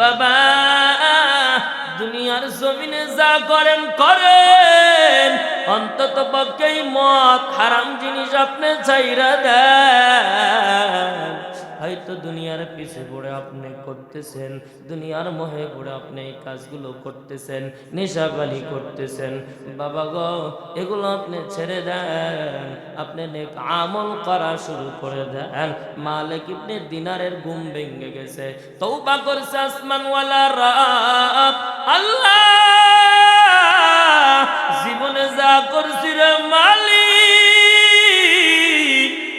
বাবা দুনিয়ার জমিনে যা করেন করেন। অন্তত পক্ষেই মত হারাম জিনিস আপনি চাইরা দেন। হয়তো দুনিয়ার পিছে পড়ে আপনি করতেছেন, দুনিয়ার মোহে পড়ে আপনি এই কাজগুলো করতেছেন নেশাবালি করতেছেন। বাবা গো, এগুলো আপনি ছেড়ে দেন, আপনি নেক আমল করা শুরু করে দেন। মালিক ইবনে দিনারের ঘুম ভেঙে গেছে। তৌবা করছে আসমানওয়ালা রাত আল্লাহ, জীবনে যা করছি রে মালিক,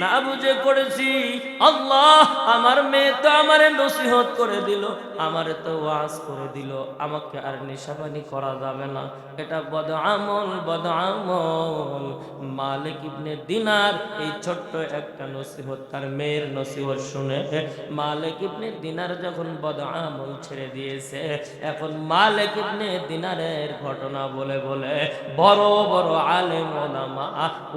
না বুঝে করেছি। আল্লাহ আমার মেয়ে তো আমারে নসিহত করে দিল, আমারে তো ওয়াজ করে দিল। আমাকে আর নেশাবানি করা যাবে না। এটা বদ আমল বদ আমল মালিক ইবনে দিনার এই ছোট্ট একটা নসিহত, তার মেয়ের নসিহত শুনে মালিক ইবনে দিনার যখন বদ আমল ছেড়ে দিয়েছে, এখন মালিক ইবনে দিনারের ঘটনা বলে বলে বড় বড় আলেম ওলামা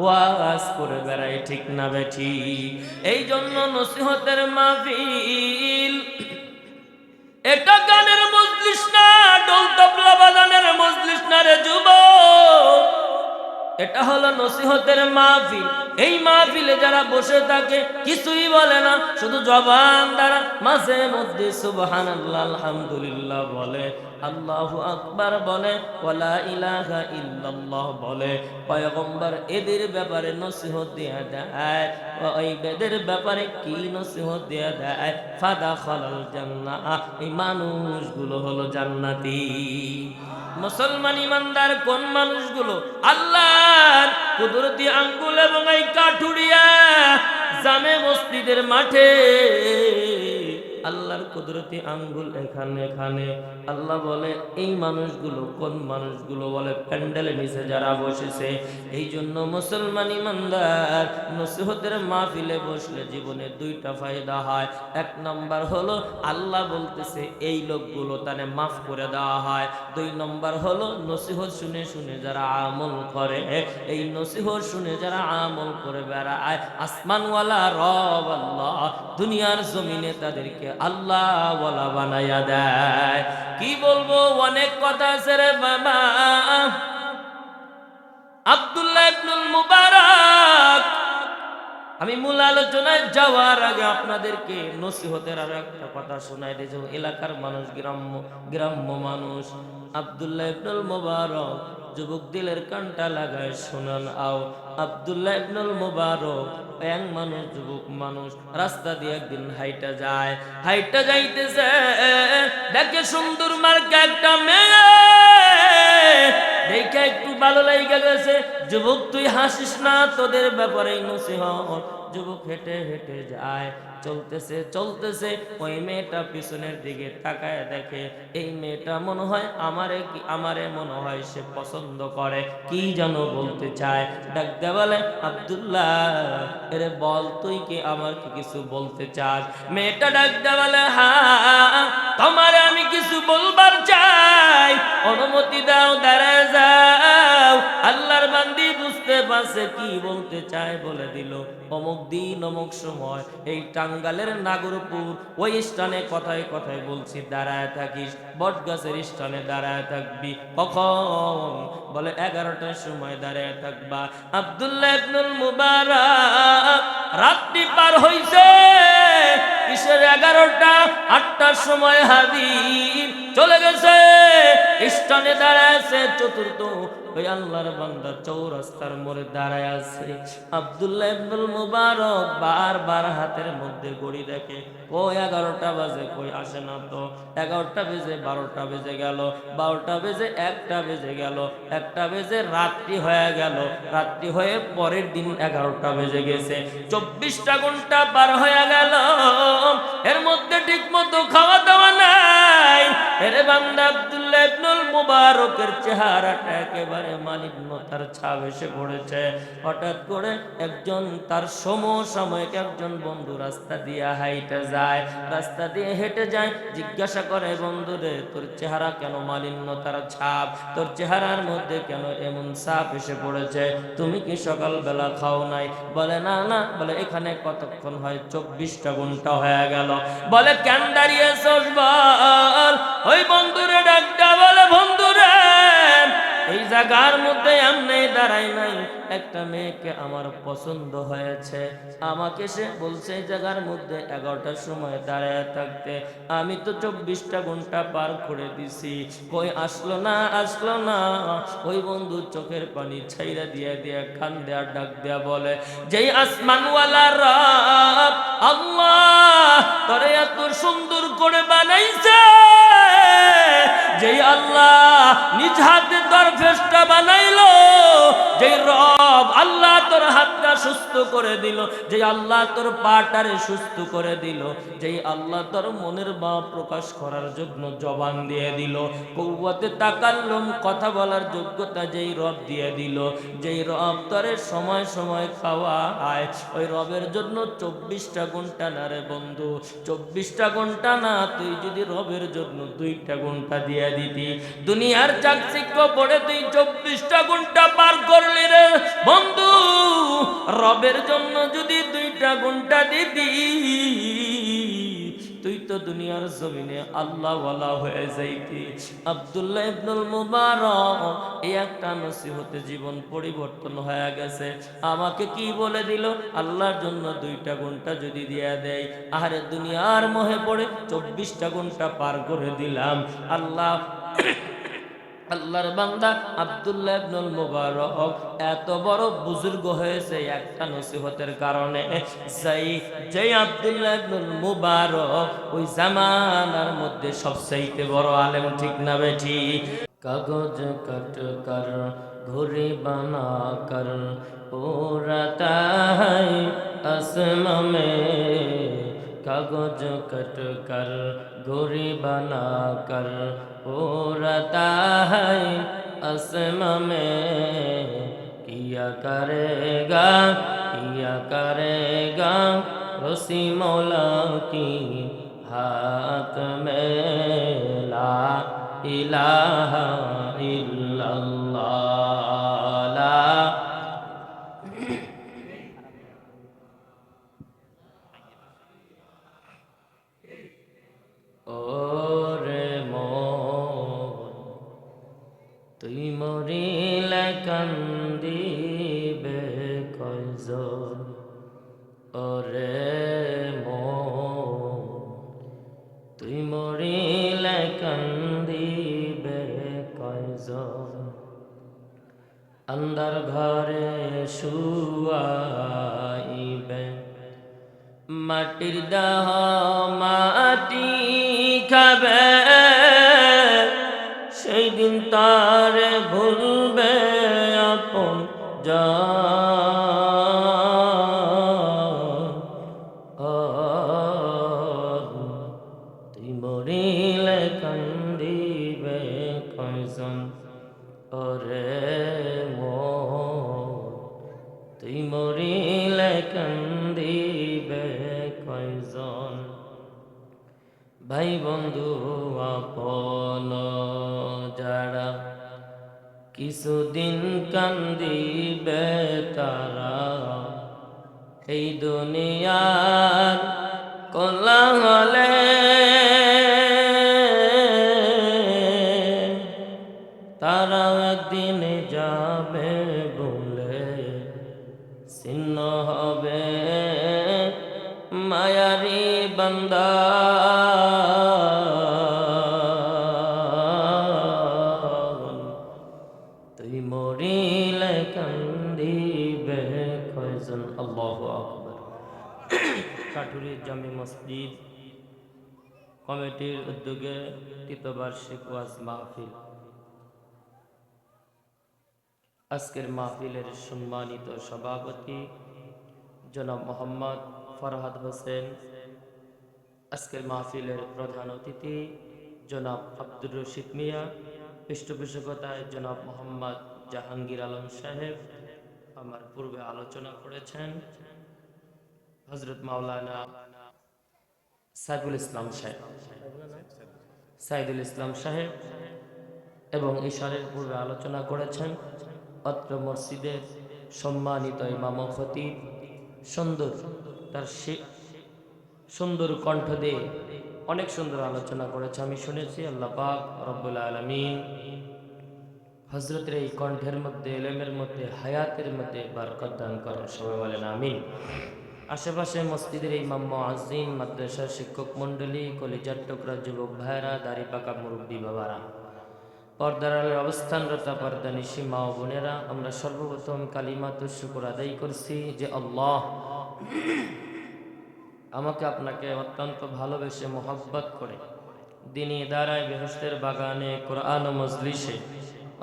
ওয়াজ করে বেড়াই ঠিক না বেঠি? এই জন্য নসিহতের মাহফিল। এটা গানের মজলিস না ডোল তবলা বাজানের মজলিস না রে যুবক। এটা হলো নসিহতের মাহফিল। এই মাহফিলে যারা বসে থাকে, কিছুই বলে না, শুধু জবান দ্বারা মাঝে মধ্যে সুবহান আলহামদুলিল্লাহ বলে। আল্লাহু আকবার বলে, ওয়ালা ইলাহা ইল্লাল্লাহ বলে। পয়গম্বর এদের ব্যাপারে নসিহত দেয়া দেয়। ওই বেদের ব্যাপারে কি নসিহত দেয়া দেয়? ফাদা খালাল জান্না এই মানুষগুলো হলো জান্নাতি। মুসলমান ইমানদার কোন মানুষগুলো? আল্লাহর কুদরতি আঙ্গুল এবং এই কাঠুরিয়া জামে মসজিদের মাঠে আল্লাহর কুদরতি আঙ্গুল এখানে এখানে। আল্লাহ বলে, এই মানুষগুলো কোন মানুষগুলো? বলে প্যান্ডেলের নিচে যারা বসেছে। এই জন্য মুসলমান ইমানদার, নসিহতের মাহফিলে বসলে জীবনে দুইটা ফায়দা হয়। এক নম্বর হলো, আল্লাহ বলতেছে, এই লোকগুলো তানে মাফ করে দেওয়া হয়। দুই নম্বর হলো, নসিহত শুনে শুনে যারা আমল করে, এই নসিহত শুনে যারা আমল করে বেড়ায়, আসমানওয়ালা রব আল্লাহ দুনিয়ার জমিনে তাদেরকে আল্লাহ ওয়ালা বানাইয়া দেয়। কি বলব, অনেক কথা আছে রে বাবা আব্দুল্লাহ ইবনুল মুবারক। আমি মূল আলোচনায় যাওয়ার আগে আপনাদেরকে নসিহতের আরও একটা কথা শোনাই দিয়েছে এলাকার মানুষ, গ্রাম্য গ্রাম্য মানুষ, আব্দুল্লাহ ইবনুল মুবারক যুবক দিলের কানটা লাগায় শোনান, আও আব্দুল্লাহ ইবনুল মুবারক, এক মানুষ, যুবক মানুষ, রাস্তা দিয়ে একদিন হাইটা যায়। হাইটা যাইতেছে, দেখে সুন্দর মার্কা একটা মেয়ে। দেখে একটু ভালো লাগে গেছে। যুবক, তুই হাসিস না, তোদের ব্যাপারে নসিহত। যুবক হেঁটে হেঁটে যায়, চলতেছে চলতেছে। ওই মেয়েটা পিছনের দিকে তাকায় দেখে, এই মেয়েটা মনে হয় আমারে কি, আমারে মনে হয় সে পছন্দ করে। কি যেন বলতে চায়। ডাকতে বলে, আব্দুল্লাহ, এরে বল, তুই কি আমার কি কিছু বলতে চাস? মেয়েটা ডাকতে বলে হ্যাঁ অনুমতি দাও, দাঁড়ায় যাও। আল্লাহর বান্দি বুঝতে পারছে কি বলতে চায় বলে দিল। অমুক দিন, অমুক সময় এই টাঙ্গালের নাগরপুর, ওই স্থানে কথায় কথায় বলছি, দাঁড়ায় থাকিস বট গাছের স্থানে দাঁড়ায় থাকবি। কখন? বলে, এগারোটার সময় দাঁড়ায় থাকবা। আব্দুল্লাহ ইবনুল মুবারক রাত্রি পার হইছে। কিসের এগারোটা? আটটার সময় হাজির। চলে গেছে। স্থানে দাঁড়ায় আছে চতুর্থ ওই আল্লাহর বান্দা চৌরাস্তার মোড়ে দাঁড়ায় আছে। আব্দুল্লাহ ইবনুল মুবারক বারবার হাতের মধ্যে ঘড়ি দেখে ও এগারোটা বাজে, কই আসে না তো? এগারোটা বেজে, বারোটা বেজে গেল। বারোটা বেজে, একটা বেজে গেল। একটা বেজে, রাত্রি হয়ে গেল। রাত্রি হয়ে পরের দিন এগারোটা বেজে গেছে। চব্বিশটা ঘণ্টা পার হয়ে গেল। এর মধ্যে ঠিক মতো খাওয়া দাওয়া নাই। এরে বান্দা ইবনুল মুবারকের চেহারাটা একেবারে মালিন্যতার ছাপ এসে পড়েছে। হঠাৎ করে একজন, তার সমসাময়িক একজন বন্ধু রাস্তা দিয়ে হাইটে যায়। রাস্তা দিয়ে হেঁটে যায়, জিজ্ঞাসা করে তোর চেহারা কেন মালিন্যতার ছাপ? তোর চেহারার মধ্যে কেন এমন ছাপ এসে পড়েছে? তুমি কি সকালবেলা খাও নাই? বলে, না না। বলে, এখানে কতক্ষণ হয়? চব্বিশটা ঘণ্টা হয়ে গেল। বলে, কেন দাঁড়িয়েছস বল? ওই বন্ধুরে ডাকটা বলে বন্ধুরে, এই জায়গার মধ্যে দাঁড়াই নাই। একটা মেয়েকে আমার পছন্দ হয়েছে। আমাকে সে বলছে জায়গার মধ্যে এগারোটার সময় দাঁড়ায় থাকতে। আমি তো চব্বিশটা ঘণ্টা পার করে দিছি। কই আসলো না আসলো না? ওই বন্ধু চোখের পানি ছাইরা দিয়ে দিয়ে কান দেয়া, ডাক দেয়া বলে, যেই আসমানওয়ালা রব আল্লাহ তোরে এত সুন্দর করে বানাইছে। যেই আল্লাহ নিজ হাতে দরফেসটা বানা আল্লাহ তোর হাতটা সুস্থ করে দিল যে আল্লাহ তোর পাটারে সুস্থ করে দিল, যেই আল্লাহ তোর মনের বা প্রকাশ করার জন্য জবান দিয়ে দিল কৌয়াতে তাকাল্লম, কথা বলার যোগ্যতা যেই রব দিয়ে দিল, যেই রব তোরে সময় সময় খাওয়া আয় ওই রবের জন্য চব্বিশটা ঘণ্টা না রে বন্ধু, চব্বিশটা ঘণ্টা না, তুই যদি রবের জন্য দুইটা ঘণ্টা দিয়ে দিতি, দুনিয়ার চাকচিক্য পড়ে তুই চব্বিশটা ঘণ্টা পার করলি রে বন্ধু। রবের জন্য যদি দুইটা ঘণ্টা দিতি, তুই তো দুনিয়ার জমিনে আল্লাহ ওয়ালা হয়ে যাইতি। আব্দুল্লাহ ইবনুল মুবারক, এই একটা নসিহতে জীবন পরিবর্তন হয়ে গেছে। আমাকে কি বলে দিল? আল্লাহর জন্য দুইটা ঘণ্টা যদি দিয়া দেয় আরে দুনিয়ার মোহে পড়ে চব্বিশটা ঘণ্টা পার করে দিলাম। আল্লাহ আল্লাহর বান্দা আব্দুল্লাহ ইবনুল মুবারক এত বড় বুজুর্গ হয়েছে একটা নসিহতের কারণে। সেই যেই আব্দুল্লাহ ইবনুল মুবারক ওই জামানার মধ্যে সবচেয়ে বড় আলেম, ঠিক না বেঠি? কাগজ কাট কর ঘুরি বানা কর পুরাতা আসমামে कागज़ कट कर, गोरी बना कर उड़ता है असम में। किया करेगा किया करेगा, रसी मौला की हाथ में। ला इलाहा ওরে মো তুই মরিলে কান্দিবে কয়জন? আন্দার ঘরে শুয়াইবে। মাটির দাহ মাটি তুই মরিলে কান্দিবে কয়জন? ভাই বন্ধু, আপন যারা কিছুদিন কান্দিবে তারা, এই দুনিয়ার কোলাহলে তারা তুই মরিলে কান্দিবে কয়জন? আল্লাহ আকবর। জামি মসজিদ। কমিটির উদ্যোগে তৃতীয়বার্ষিক ওয়াজ মাহফিল। আজকের মাহফিলের সম্মানিত সভাপতি জনাব মোহাম্মদ ফরহাদ হোসেন। আজকের মাহফিলের প্রধান অতিথি জনাব আব্দুর রশিদ মিয়া, পৃষ্ঠপোষকতায় জনাব মোহাম্মদ জাহাঙ্গীর আলম সাহেব আমার পূর্বে আলোচনা করেছেন। হজরত মাওলানা সাইফুল ইসলাম সাহেব, সাইদুল ইসলাম সাহেব এবং ঈশ্বরের পূর্বে আলোচনা করেছেন। অত্র মসজিদের সম্মানিত ইমাম খতিব, সুন্দর তার সুন্দর কণ্ঠ দিয়ে অনেক সুন্দর আলোচনা করেছে। আমি শুনেছি আল্লাহ পাক রব্বুল আলমিন হজরতের এই কণ্ঠের মধ্যে, এলেমের মধ্যে, হায়াতের মধ্যে বারকত দান করেন। সবাই বলেন আমি আশেপাশে মসজিদের মাম্মা আজিম মাদ্রাসার শিক্ষক মণ্ডলী, কলিজার টুকরা, যুবক ভাইরা দাড়ি পাকা মুরব্বী বাবারা, পর্দার আলোয় অবস্থানরত পর্দা নিশি মা ও বোনেরা, আমরা সর্বপ্রথম কালিমা তো শুকুর আদায় করছি যে আল্লাহ আমাকে আপনাকে অত্যন্ত ভালোবেসে মোহব্বত করে। দিনী দ্বারায় বেহস্তের বাগানে, কোরআন ও মজলিসে,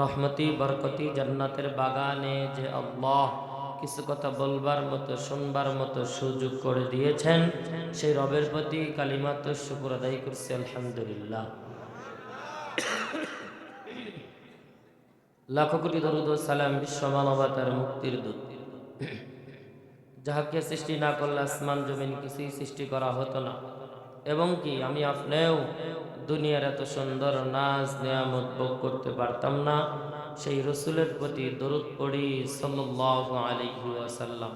রহমতি, বরকতি, জান্নাতের বাগানে যে আল্লাহ কিছু কথা বলবার মতো, শুনবার মতো সুযোগ করে দিয়েছেন, সেই রবের প্রতি কালিমাত শুকুর আদায় করছি, আলহামদুলিল্লাহ। লাখো কোটি দরুদ সালাম বিশ্ব মানবতার মুক্তির দূত। যাহাকে সৃষ্টি না করলে আসমান জমিন কিছুই সৃষ্টি করা হতো না। এবং কি, আমি আপনিও দুনিয়ার এত সুন্দর নাচ নিয়ামত ভোগ করতে পারতাম না। সেই রসুলের প্রতি দরুদ পড়ি সাল্লাল্লাহু আলাইহি ওয়াসাল্লাম।